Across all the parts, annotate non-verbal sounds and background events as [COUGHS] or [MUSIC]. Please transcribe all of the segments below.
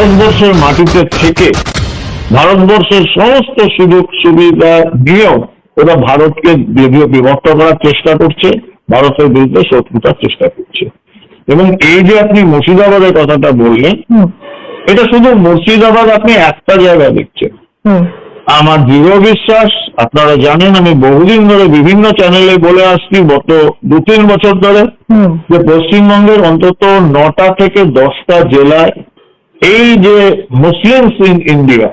ভারতবর্ষের মাটিতে থেকে ভারতবর্ষের সমস্ত সুযোগ সুবিধা নিয়েও ওরা ভারতকে বি- বিভক্ত করার চেষ্টা করছে ভারতের বিরুদ্ধে শত্রুতার চেষ্টা করছে। এবং এই যে আপনি মুর্শিদাবাদের কথাটা বললেন এটা শুধু মুর্শিদাবাদ আপনি একটা জায়গায় দেখছেন। আমার দৃঢ় বিশ্বাস আপনারা জানেন আমি বহুদিন ধরে বিভিন্ন চ্যানেলে বলে আসছি গত দু তিন বছর ধরে যে পশ্চিমবঙ্গের অন্তত নটা থেকে দশটা জেলায় এই যে মুসলিমস ইন ইন্ডিয়া,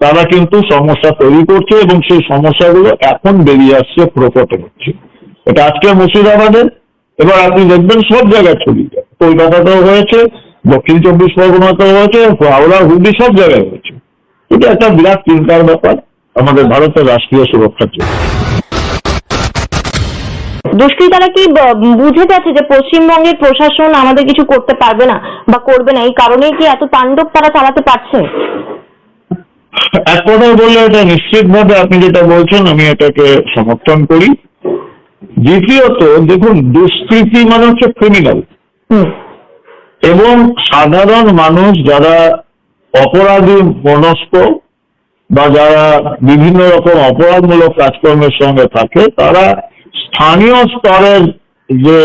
তারা কিন্তু সমস্যা তৈরি করছে এবং সেই সমস্যাগুলো এখন বেরিয়ে আসছে প্রকটে হচ্ছে। এটা আজকে মুর্শিদাবাদের, এবার আপনি দেখবেন সব জায়গায় ছড়িয়ে যায়। কলকাতাতেও হয়েছে, দক্ষিণ চব্বিশ পরগনাতেও হয়েছে, হাওড়া, হুগলি সব জায়গায় হয়েছে। এটা একটা বিরাট চিন্তার ব্যাপার, আমাদের ভারতের রাষ্ট্রীয় সুরক্ষার জন্য। দুষ্কৃতারা কি বুঝে যাচ্ছে যে পশ্চিমবঙ্গের প্রশাসন আমাদের কিছু করতে পারবে না বা করবে না? এই কারণেই কি এত তাণ্ডব তারা চালাতে পারছে? এক কথায় বললে এটা নিশ্চিতভাবে আপনি যেটা বলছেন আমি এটাকে সমর্থন করি। দ্বিতীয়ত দেখুন দুষ্কৃতি মানে হচ্ছে ক্রিমিনাল এবং সাধারণ মানুষ যারা অপরাধী মনস্ক বা যারা বিভিন্ন রকম অপরাধমূলক কাজকর্মের সঙ্গে থাকে তারা স্থানীয় স্তরের যে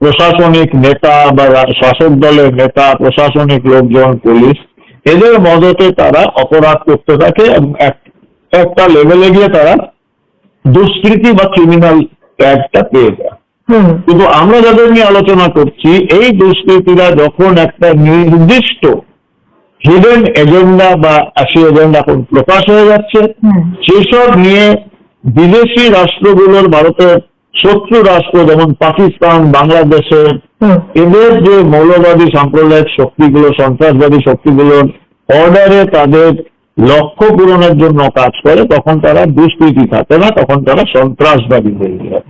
প্রশাসনিক নেতা বা শাসক দলের নেতা প্রশাসনিক লোকজন পুলিশ এদের মদতে তারা অপরাধ করতে থাকে একটা লেভেলে গিয়ে তারা দুষ্কৃতি বা ক্রিমিনাল ট্যাগটা পেয়ে যায়। হুম। কিন্তু আমরা যাদের নিয়ে আলোচনা করছি এই দুষ্কৃতীরা যখন একটা নির্দিষ্ট হিডেন এজেন্ডা বা সেই এজেন্ডা এখন প্রকাশ হয়ে যাচ্ছে সেসব নিয়ে বিদেশি রাষ্ট্রগুলোর ভারতের শত্রু রাষ্ট্র যেমন পাকিস্তান বাংলাদেশের এদের যে মৌলবাদী সাম্প্রদায়িক শক্তিগুলো সন্ত্রাসবাদী শক্তিগুলোর অর্ডারে তাদের লক্ষ্য পূরণের জন্য কাজ করে তখন তারা দুষ্কৃতি থাকে না তখন তারা সন্ত্রাসবাদী হয়ে যায়।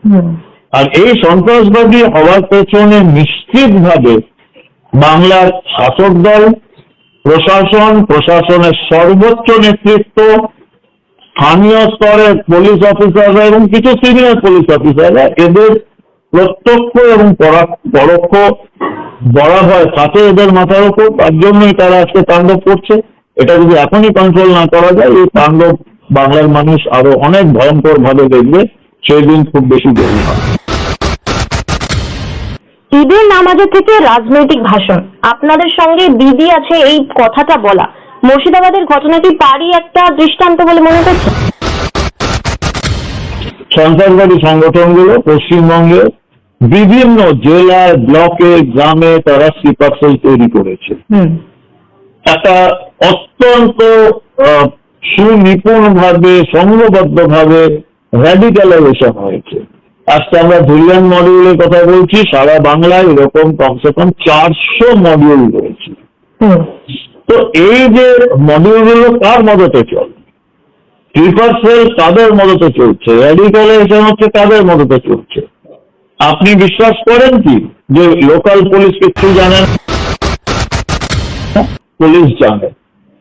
আর এই সন্ত্রাসবাদী হওয়ার পেছনে নিশ্চিতভাবে বাংলার শাসক দল প্রশাসন প্রশাসনের সর্বোচ্চ নেতৃত্ব স্থানীয় স্তরের পুলিশ অফিসাররা এবং কিছু সিনিয়র পুলিশ অফিসাররা এদের প্রত্যক্ষ এবং পরোক্ষ বলা হয়। থাকে এদের মাথার উপর। তার জন্যই তারা আজকে তাণ্ডব করছে। এটা যদি এখনই কন্ট্রোল না করা যায়, এই তাণ্ডব বাংলার মানুষ আরও অনেক ভয়ঙ্কর ভাবে দেখবে। সেই দিন খুব বেশি দেরি হবে। ঈদের নামাজের থেকে রাজনৈতিক ভাষণ। আপনাদের সঙ্গে দিদি আছে এই কথাটা বলা। মুর্শিদাবাদের ঘটনাটি তারই একটা দৃষ্টান্ত বলে মনে করছে সন্ত্রাসবাদী সংগঠনগুলো পশ্চিমবঙ্গে বিভিন্ন জেলায় ব্লকে গ্রামে তারা স্লিপার সেল তৈরি করেছে। একটা অত্যন্ত সুনিপুণ ভাবে সংঘবদ্ধ ভাবে র্যাডিক্যালাইজেশন হয়েছে। আজকে আমরা ধুলিয়ান মডিউলের কথা বলছি সারা বাংলায় এরকম কমসে কম চারশো মডিউল রয়েছে। তো এই যে মডিউলগুলো কার মদতে চলে সেল কাদের মদতে চলছে? র্যাডিক্যালাইজেশন হচ্ছে কাদের মদতে চলছে? আপনি বিশ্বাস করেন কি যে লোকাল পুলিশ কিছু জানেন পুলিশ জানে।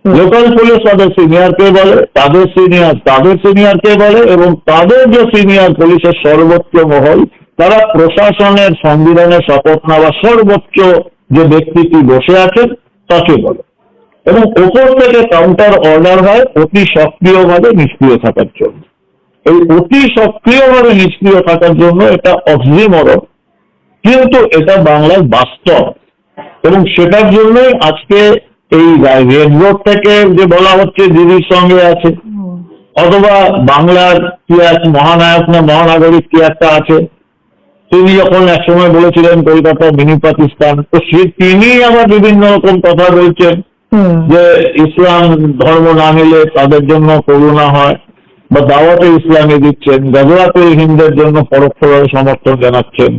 লোকাল পুলিশ তাদের সিনিয়রকে বলে তাদের সিনিয়র তাদের সিনিয়রকে বলে এবং তাদের যে সিনিয়র পুলিশের সর্বোচ্চ মহল তারা প্রশাসনের সংবিধানের শপথ নেওয়া সর্বোচ্চ যে ব্যক্তিটি বসে আছেন তাকে বলে। এবং ওপর থেকে কাউন্টার অর্ডার হয় অতি সক্রিয়ভাবে নিষ্ক্রিয় থাকার জন্য। এই অতি সক্রিয়ভাবে নিষ্ক্রিয় থাকার জন্য এটা অক্সিমরণ কিন্তু এটা বাংলার বাস্তব। এবং সেটার জন্যই আজকে এই রেড থেকে যে বলা হচ্ছে দিদির সঙ্গে আছে, অথবা বাংলার কি এক মহানায়ক না মহানাগরিক কি একটা আছে, তিনি যখন একসময় বলেছিলেন কলকাতা মিনি পাকিস্তান, তো সে তিনি আবার বিভিন্ন রকম কথা বলছেন। যে ইসলাম ধর্ম না নিলে তাদের জন্য করুণা হয় বা দাওয়াতে ইসলামে দিচ্ছেন গজরাতে হিন্দের জন্য পরোক্ষভাবে সমর্থন জানাচ্ছেন।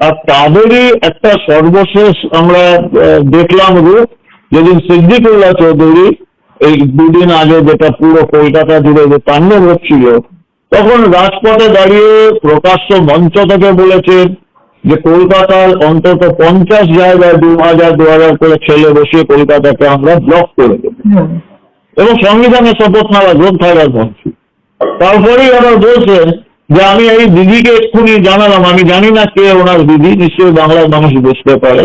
আর তাদেরই একটা সর্বশেষ আমরা দেখলাম রূপ যেদিন সিদ্দিকুল্লাহ চৌধুরী এই দুদিন আগে যেটা পুরো কলকাতা জুড়ে যে তাণ্ডব হচ্ছিল তখন রাজপথে দাঁড়িয়ে প্রকাশ্য মঞ্চ থেকে বলেছেন যে কলকাতার অন্তত পঞ্চাশ জায়গায় দু হাজার দু হাজার করে ছেলে বসিয়ে কলকাতাকে আমরা ব্লক করে দেবো। এবং সংবিধানের শপথ নেওয়া গ্রন্থাগার মন্ত্রী তারপরেই আবার বলছেন যে আমি এই দিদিকে এক্ষুনি জানালাম আমি জানি না কে ওনার দিদি নিশ্চয়ই বাংলার মানুষ বুঝতে পারে।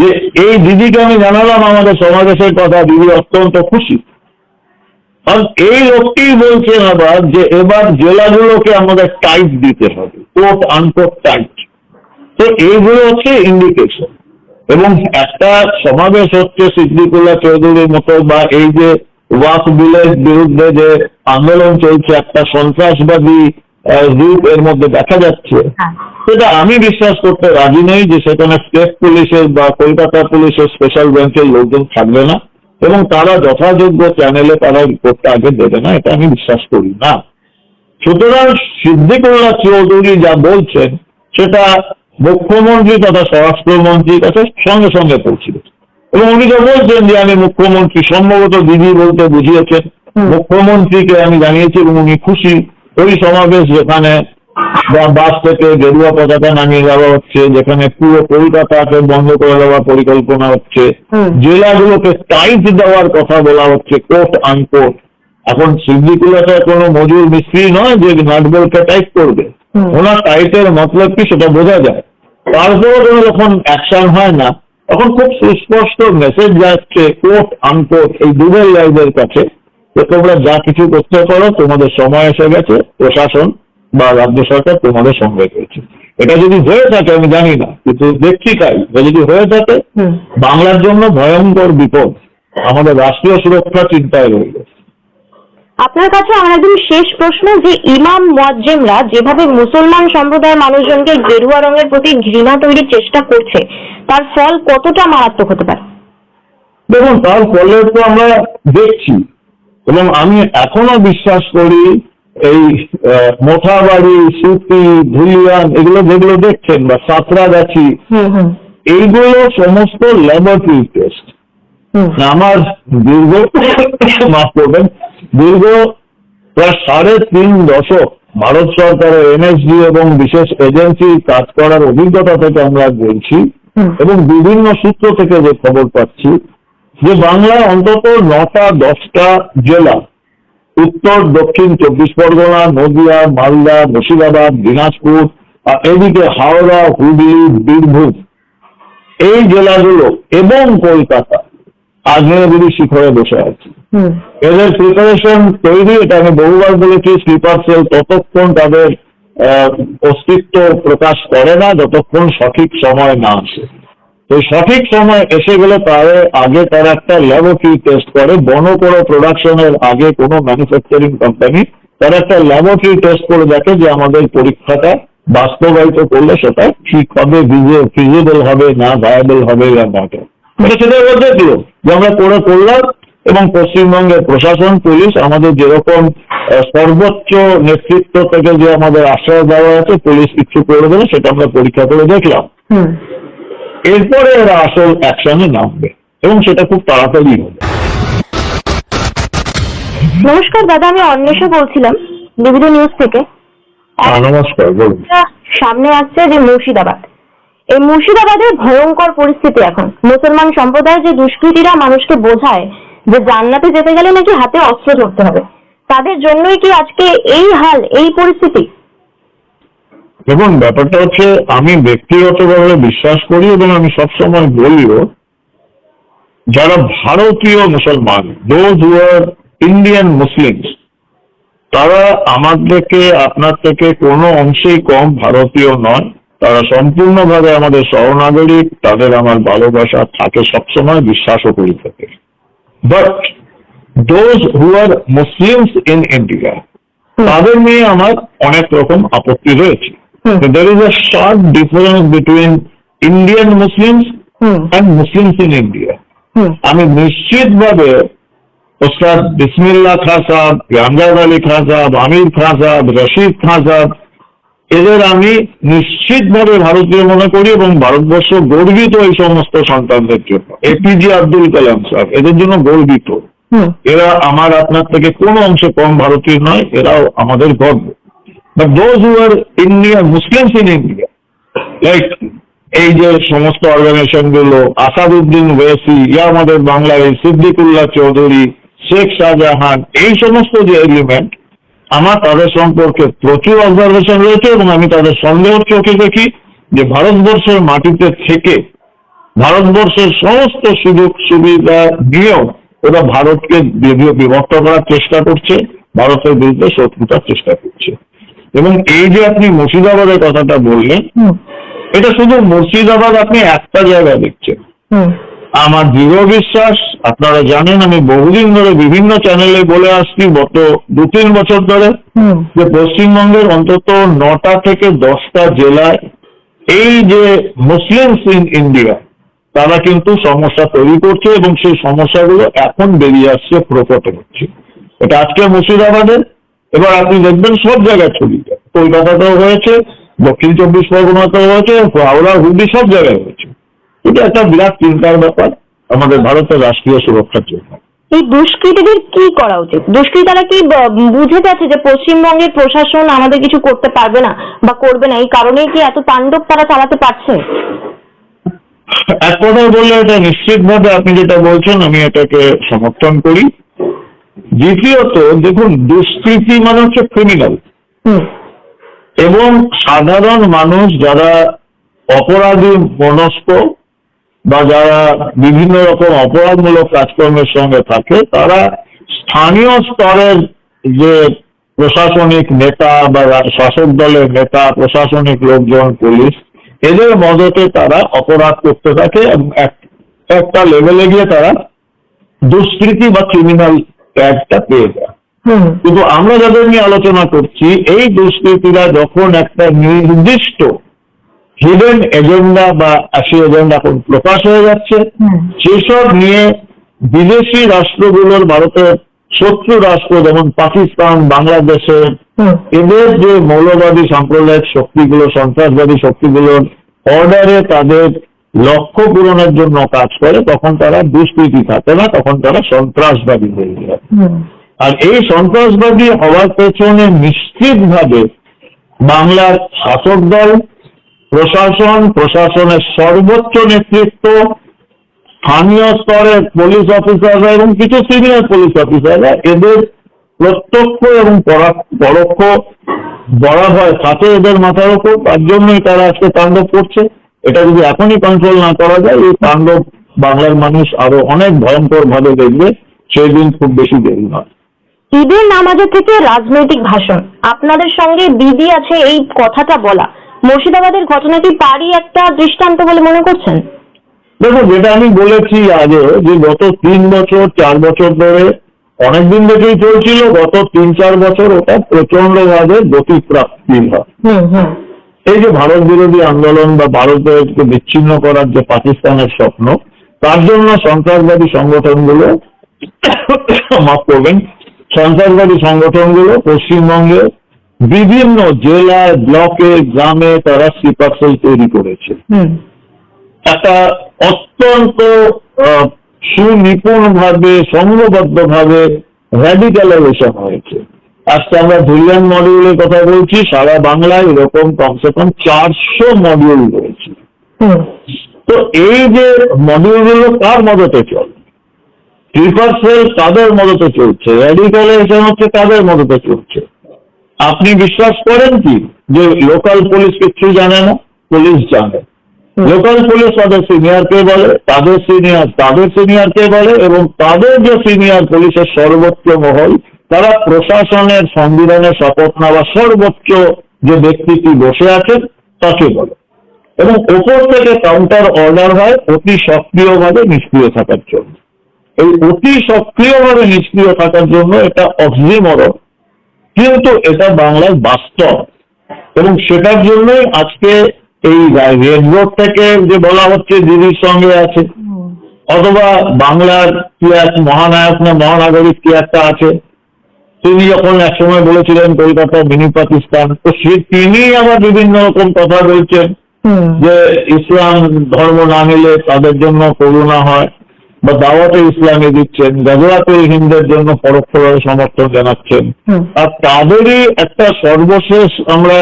যে এই দিদিকে আমি জানালাম আমাদের সমাবেশের কথা দিদি অত্যন্ত খুশি। কারণ এই লোকটি বলছেন আবার যে এবার জেলাগুলোকে আমাদের টাইট দিতে হবে কোট আনকোট টাইট তো এইগুলো হচ্ছে ইন্ডিকেশন এবং একটা সমাবেশ হচ্ছে সিদ্দিকুল্লাহ চৌধুরীর মতো বা এই যে ওয়াক বিলের বিরুদ্ধে যে আন্দোলন চলছে একটা সন্ত্রাসবাদী রূপ এর মধ্যে দেখা যাচ্ছে। হ্যাঁ। সেটা আমি বিশ্বাস করতে রাজি নই যে সেখানে স্টেট পুলিশের বা কলকাতা পুলিশের স্পেশাল ব্রাঞ্চের লোকজন থাকবে না। এবং তারা যথাযোগ্য চ্যানেলে তারা রিপোর্টটা আগে দেবে না এটা আমি বিশ্বাস করি না। সুতরাং সিদ্দিকুল্লাহ চৌধুরী যা বলছেন সেটা মুখ্যমন্ত্রী তথা স্বরাষ্ট্রমন্ত্রীর কাছে সঙ্গে সঙ্গে পৌঁছিল। এবং উনি তো বলছেন যে আমি মুখ্যমন্ত্রী সম্ভবত দিদি বলতে বুঝিয়েছেন। মুখ্যমন্ত্রীকে আমি জানিয়েছি এবং উনি খুশি। ওই সমাবেশ যেখানে বাস থেকে গেরুয়া পতাকা নামিয়ে দেওয়া হচ্ছে যেখানে পুরো কলকাতাকে বন্ধ করে দেওয়ার পরিকল্পনা হচ্ছে জেলাগুলোকে টাইট দেওয়ার কথা বলা হচ্ছে কোট আনকোট এখন সিদ্দিকুল্লাটা কোনো মজুর মিস্ত্রি নয় যে নাটবলকে টাইট করবে। ওনার টাইটের মতলব কি সেটা বোঝা যায়। তারপরেও কোনো যখন অ্যাকশন হয় না তখন খুব সুস্পষ্ট মেসেজ যাচ্ছে কোট আনকোট এই দুধের লাইভের কাছে যে তোমরা যা কিছু করতে পারো তোমাদের সময় এসে গেছে প্রশাসন বা রাজ্য সরকার তোমাদের সঙ্গে রয়েছে। এটা যদি হয়ে থাকে আমি জানি না কিন্তু দেখছি তাই। এটা যদি হয়ে থাকে বাংলার জন্য ভয়ঙ্কর বিপদ আমাদের রাষ্ট্রীয় সুরক্ষা চিন্তায় রইল আপনার কাছে আমার একদম শেষ প্রশ্ন যে ইমাম মুয়াজ্জিমরা যেভাবে মুসলমান সম্প্রদায়ের মানুষজনকে গেরুয়া রঙের প্রতি ঘৃণা তৈরির চেষ্টা করছে তার ফল কতটা মারাত্মক হতে পারে? দেখুন তার ফলে তো আমরা দেখছি এবং আমি এখনও বিশ্বাস করি এই আহ, মোথাবাড়ি সুতি ধুলিয়ান এগুলো যেগুলো দেখছেন বা সাঁতরাগাছি এইগুলো সমস্ত ল্যাবরেটরি টেস্ট আমার দীর্ঘ [LAUGHS] মাফ করবেন দীর্ঘ প্রায় সাড়ে তিন দশক ভারত সরকারের এনএসডি এবং বিশেষ এজেন্সি কাজ করার অভিজ্ঞতা থেকে আমরা বলছি এবং বিভিন্ন সূত্র থেকে যে খবর পাচ্ছি যে বাংলায় অন্তত নটা দশটা জেলা উত্তর দক্ষিণ চব্বিশ পরগনা নদিয়া মালদা মুর্শিদাবাদ দিনাজপুর আর এদিকে হাওড়া হুগলি বীরভূম। এই জেলাগুলো এবং কলকাতা আগ্নেয়গিরি শিখরে বসে আছে। এদের প্রিপারেশন তৈরি, এটা আমি বহুবার বলেছি স্লিপার সেল ততক্ষণ তাদের অস্তিত্ব প্রকাশ করে না, যতক্ষণ সঠিক সময় না আসে। তো সঠিক সময় এসে গেলে তার আগে তারা একটা ল্যাবরেটরি টেস্ট করে বনকরো প্রোডাকশনের আগে কোনো ম্যানুফ্যাকচারিং কোম্পানি তারা একটা ল্যাবরেটরি টেস্ট করে দেখে যে আমাদের পরীক্ষাটা বাস্তবায়িত করলে সেটা ঠিক হবে ফিজিবল হবে না ভায়াবল হবে, বা না এটা সেটার মধ্যে ছিল যে আমরা করে করলাম এবং পশ্চিমবঙ্গের প্রশাসন পুলিশ আমাদের যেরকম সর্বোচ্চ নেতৃত্ব থেকে যে আমাদের আশ্রয় দেওয়া আছে পুলিশ কিছু করে দেবে সেটা আমরা পরীক্ষা করে দেখলাম। এরপরে এরা আসল অ্যাকশনে নামবে এবং সেটা খুব তাড়াতাড়ি হবে। নমস্কার দাদা আমি অন্বেষা বলছিলাম বিভিন্ন নিউজ থেকে। হ্যাঁ, নমস্কার বলুন। সামনে আসছে যে মুর্শিদাবাদ। এই মুর্শিদাবাদের ভয়ঙ্কর পরিস্থিতি এখন। মুসলমান সম্প্রদায়ের যে দুষ্কৃতীরা মানুষকে বোঝায় যে জান্নাতে যেতে গেলে নাকি হাতে অস্ত্র ধরতে হবে। তাদের জন্যই কি আজকে এই হাল, এই পরিস্থিতি? দেখুন, ব্যাপারটা হচ্ছে আমি ব্যক্তিগতভাবে বিশ্বাস করি এবং আমি সবসময় বলিও, যারা ভারতীয় মুসলমান ইন্ডিয়ান মুসলিমস তারা আমার থেকে, আপনার থেকে কোনো অংশেই কম ভারতীয় নয়। তারা সম্পূর্ণভাবে আমাদের সহনাগরিক তাদের আমার ভালোবাসা থাকে সবসময়, বিশ্বাসও করি থাকে। But those who are Muslims in India তাদের নিয়ে আমার অনেক রকম আপত্তি রয়েছে হুম। there is a sharp difference between Indian Muslims hmm and Muslims in India. হুম আমি নিশ্চিতভাবে ওস্তাদ বিসমিল্লা খান সাহেব আমজাদ আলী খান সাহেব আমির খান সাহেব রশিদ খান সাহেব এদের আমি নিশ্চিতভাবে ভারতীয় মনে করি এবং ভারতবর্ষ গর্বিত এই সমস্ত সন্তানদের জন্য। এপিজে আব্দুল কালাম সাহেব এদের জন্য গর্বিত। এরা আমার আপনার থেকে কোনো অংশে কম ভারতীয় নয় এরাও আমাদের গর্ব। But those who are India Muslims in India like এই যে সমস্ত অর্গানাইজেশনগুলো আসাদুদ্দিন ওয়েসি ইয়া আমাদের বাংলার সিদ্দিকুল্লাহ চৌধুরী শেখ শাহজাহান এই সমস্ত যে এলিমেন্ট আমার তাদের সম্পর্কে প্রচুর অবজারভেশন রয়েছে এবং আমি তাদের সন্দেহ চোখে দেখি যে ভারতবর্ষের মাটিতে থেকে ভারতবর্ষের সমস্ত সুযোগ সুবিধা নিয়েও ওরা ভারতকে বি- বিভক্ত করার চেষ্টা করছে ভারতের বিরুদ্ধে শত্রুতার চেষ্টা করছে। এবং এই যে আপনি মুর্শিদাবাদের কথাটা বললেন এটা শুধু মুর্শিদাবাদ আপনি একটা জায়গায় দেখছেন। আমার দৃঢ় বিশ্বাস আপনারা জানেন আমি বহুদিন ধরে বিভিন্ন চ্যানেলে বলে আসছি গত দু তিন বছর ধরে যে পশ্চিমবঙ্গের অন্তত নটা থেকে দশটা জেলায় এই যে মুসলিমস ইন ইন্ডিয়া তারা কিন্তু সমস্যা তৈরি করছে এবং সেই সমস্যাগুলো এখন বেরিয়ে আসছে প্রকট হচ্ছে। এটা আজকে মুর্শিদাবাদের এবার আপনি দেখবেন সব জায়গায় ছড়িয়ে যায় কলকাতাতেও হয়েছে দক্ষিণ চব্বিশ পরগনাতেও হয়েছে হাওড়া হুগলি সব জায়গায় হয়েছে। এটা একটা বিরাট চিন্তার ব্যাপার। আমাদের ভারতের রাষ্ট্রীয় সুরক্ষার জন্য। এই দুষ্কৃতীদের কি করা উচিত? দুষ্কৃতারা কি বুঝে যাচ্ছে যে পশ্চিমবঙ্গের প্রশাসন আমাদের কিছু করতে পারবে না বা করবে না? এই কারণেই কি এত তাণ্ডব তারা চালাতে পারছে? এক কথায় বললে এটা নিশ্চিতভাবে আপনি যেটা বলছেন আমি এটাকে সমর্থন করি। দ্বিতীয়ত দেখুন দুষ্কৃতি মানে হচ্ছে ক্রিমিনাল এবং সাধারণ মানুষ যারা অপরাধী মনস্ক বা যারা বিভিন্ন রকম অপরাধমূলক কাজকর্মের সঙ্গে থাকে তারা স্থানীয় স্তরের যে প্রশাসনিক নেতা বা শাসক দলের নেতা প্রশাসনিক লোকজন পুলিশ এদের মদতে তারা অপরাধ করতে থাকে একটা লেভেলে গিয়ে তারা দুষ্কৃতি বা ক্রিমিনাল ট্যাগটা পেয়ে যায়। কিন্তু আমরা যাদের নিয়ে আলোচনা করছি এই দুষ্কৃতীরা যখন একটা নির্দিষ্ট হিডেন এজেন্ডা বা সেই এজেন্ডা এখন প্রকাশ হয়ে যাচ্ছে। সেসব নিয়ে বিদেশি রাষ্ট্রগুলোর ভারতের শত্রু রাষ্ট্র যেমন পাকিস্তান বাংলাদেশের হুম। এদের যে মৌলবাদী সাম্প্রদায়িক শক্তিগুলো সন্ত্রাসবাদী শক্তিগুলোর অর্ডারে তাদের লক্ষ্য পূরণের জন্য কাজ করে তখন তারা দুষ্কৃতি থাকে না তখন তারা সন্ত্রাসবাদী হয়ে যায়। আর এই সন্ত্রাসবাদী হওয়ার পেছনে নিশ্চিতভাবে বাংলার শাসক দল প্রশাসন, প্রশাসনের সর্বোচ্চ নেতৃত্ব, স্থানীয় স্তরের পুলিশ অফিসাররা এবং কিছু সিনিয়র পুলিশ অফিসাররা এদের প্রত্যক্ষ এবং পরা- পরোক্ষ হয় থাকে এদের মাথার ওপর তার জন্যই তারা আজকে তাণ্ডব করছে। এটা যদি এখনই কন্ট্রোল না করা যায়, এই তাণ্ডব বাংলার মানুষ আরও অনেক ভয়ঙ্কর ভাবে দেখবে। সেই দিন খুব বেশি দেরি নয়। ঈদের নামাজের থেকে রাজনৈতিক ভাষণ। আপনাদের সঙ্গে দিদি আছে এই কথাটা বলা। মুর্শিদাবাদের ঘটনাটি তারই একটা দৃষ্টান্ত বলে মনে করছেন? দেখুন যেটা আমি বলেছি আগে যে গত তিন বছর চার বছর ধরে অনেকদিন থেকেই চলছিল গত তিন চার বছর ওটা প্রচণ্ড ভাবে গতিপ্রাপ্তি হয়। এই যে ভারত বিরোধী আন্দোলন বা ভারতকে বিচ্ছিন্ন করার যে পাকিস্তানের স্বপ্ন তার জন্য সন্ত্রাসবাদী সংগঠনগুলো [COUGHS] মাফ করবেন সন্ত্রাসবাদী সংগঠনগুলো পশ্চিমবঙ্গে বিভিন্ন জেলায় ব্লকে গ্রামে তারা স্লিপার সেল তৈরি করেছে। একটা অত্যন্ত সুনিপুণ ভাবে সংঘবদ্ধ ভাবে র্যাডিক্যালাইজেশন হয়েছে। আজকে আমরা ধুলিয়ান মডিউলের কথা বলছি সারা বাংলায় এরকম কমসে কম চারশো মডিউল রয়েছে। তো এই যে মডিউলগুলো কার মদতে চলে? স্লিপার সেল কাদের মদতে চলছে? র্যাডিক্যালাইজেশন হচ্ছে কাদের মদতে চলছে? আপনি বিশ্বাস করেন কি? যে লোকাল পুলিশ কিচ্ছু জানে না পুলিশ জানে। লোকাল পুলিশ তাদের সিনিয়র কে বলে তাদের সিনিয়র তাদের সিনিয়র কে বলে এবং তাদের যে সিনিয়র পুলিশের সর্বোচ্চ মহল তারা প্রশাসনের সংবিধানের শপথ নেওয়া সর্বোচ্চ যে ব্যক্তিটি বসে আছেন তাকে বলে। এবং ওপর থেকে কাউন্টার অর্ডার হয় অতি সক্রিয়ভাবে নিষ্ক্রিয় থাকার জন্য। এই অতি সক্রিয়ভাবে নিষ্ক্রিয় থাকার জন্য এটা অক্সিমরণ কিন্তু এটা বাংলার বাস্তব। এবং সেটার জন্যই আজকে এই রেড রোড থেকে যে বলা হচ্ছে দিদির সঙ্গে আছে অথবা বাংলার কি এক মহানায়ক না মহানাগরিক কি একটা আছে তিনি যখন একসময় বলেছিলেন কলকাতা মিনি পাকিস্তান তো সে তিনি আবার বিভিন্ন রকম কথা বলছেন যে ইসলাম ধর্ম না নিলে তাদের জন্য করুণা হয়। বা দাওয়াতে ইসলামে দিচ্ছেন গাজরাতে হিন্দের জন্য পরোক্ষভাবে সমর্থন জানাচ্ছেন। আর তাদেরই একটা সর্বশেষ আমরা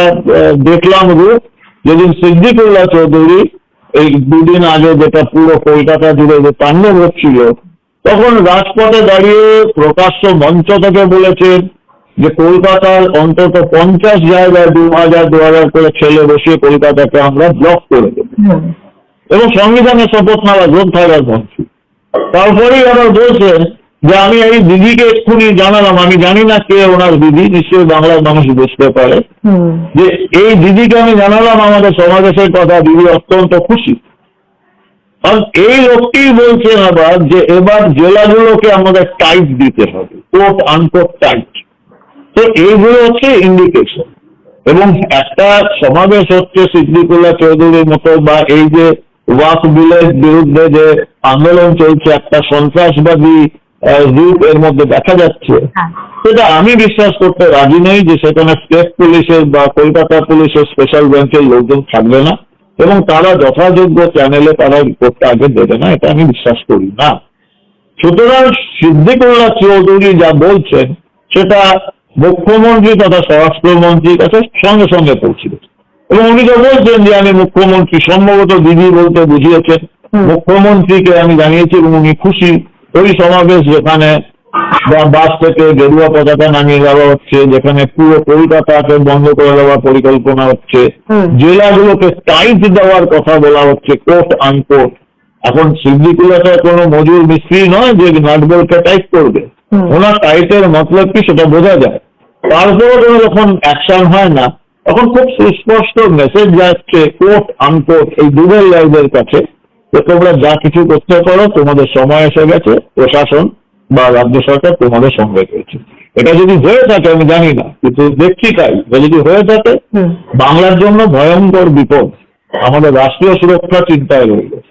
দেখলাম রূপ যেদিন সিদ্দিকুল্লাহ চৌধুরী এই দুদিন আগে যেটা পুরো কলকাতা জুড়ে যে তাণ্ডব হচ্ছিল তখন রাজপথে দাঁড়িয়ে প্রকাশ্য মঞ্চ থেকে বলেছেন যে কলকাতার অন্তত পঞ্চাশ জায়গায় দু হাজার দু হাজার করে ছেলে বসিয়ে কলকাতাকে আমরা ব্লক করে দেবো। এবং সংবিধানের শপথ নেওয়া গ্রন্থাগার মন্ত্রী তারপরেই আবার বলছেন যে আমি এই দিদিকে এক্ষুনি জানালাম আমি জানি না কে ওনার দিদি নিশ্চয়ই বাংলার মানুষ বুঝতে পারে। যে এই দিদিকে আমি জানালাম আমাদের সমাবেশের কথা দিদি অত্যন্ত খুশি। কারণ এই লোকটি বলছেন আবার যে এবার জেলাগুলোকে আমাদের টাইট দিতে হবে কোট আনকোট টাইট তো এইগুলো হচ্ছে ইন্ডিকেশন এবং একটা সমাবেশ হচ্ছে সিদ্দিকুল্লাহ চৌধুরীর মতো বা এই যে ওয়াক বিলের বিরুদ্ধে যে আন্দোলন চলছে একটা সন্ত্রাসবাদী রূপ এর মধ্যে দেখা যাচ্ছে। হ্যাঁ। সেটা আমি বিশ্বাস করতে রাজি নই যে সেখানে স্টেট পুলিশের বা কলকাতা পুলিশের স্পেশাল ব্রাঞ্চের লোকজন থাকবে না এবং তারা যথাযোগ্য চ্যানেলে তারা রিপোর্টটা আগে দেবে না এটা আমি বিশ্বাস করি না। সুতরাং সিদ্দিকুল্লাহ চৌধুরী যা বলছেন সেটা মুখ্যমন্ত্রী তথা স্বরাষ্ট্রমন্ত্রীর কাছে সঙ্গে সঙ্গে পৌঁছিল এবং উনি তো বলছেন যে আমি মুখ্যমন্ত্রী সম্ভবত দিদি বলতে বুঝিয়েছেন। মুখ্যমন্ত্রীকে আমি জানিয়েছি এবং উনি খুশি। ওই সমাবেশ যেখানে বাস থেকে গেরুয়া পতাকা নামিয়ে দেওয়া হচ্ছে যেখানে পুরো কলকাতাকে বন্ধ করে দেওয়ার পরিকল্পনা হচ্ছে জেলাগুলোকে টাইট দেওয়ার কথা বলা হচ্ছে কোট আনকোট এখন সিদ্দিকুল্লাহ কোনো মজুর মিস্ত্রি নয় যে নাটবলকে টাইট করবে। ওনার টাইটের মতলব কি সেটা বোঝা যায়। তারপরে কোনো যখন অ্যাকশন হয় না। তখন খুব সুস্পষ্ট মেসেজ যাচ্ছে কোট আনকোট এই দুবেল লাইভের কাছে। যে তোমরা যা কিছু করতে পারো তোমাদের সময় এসে গেছে প্রশাসন বা রাজ্য সরকার তোমাদের সঙ্গে রয়েছে। এটা যদি হয়ে থাকে আমি জানি না কিন্তু দেখছি তাই। যদি হয়ে থাকে বাংলার জন্য ভয়ঙ্কর বিপদ আমাদের রাষ্ট্রীয় সুরক্ষা চিন্তায় রয়ে গেছে।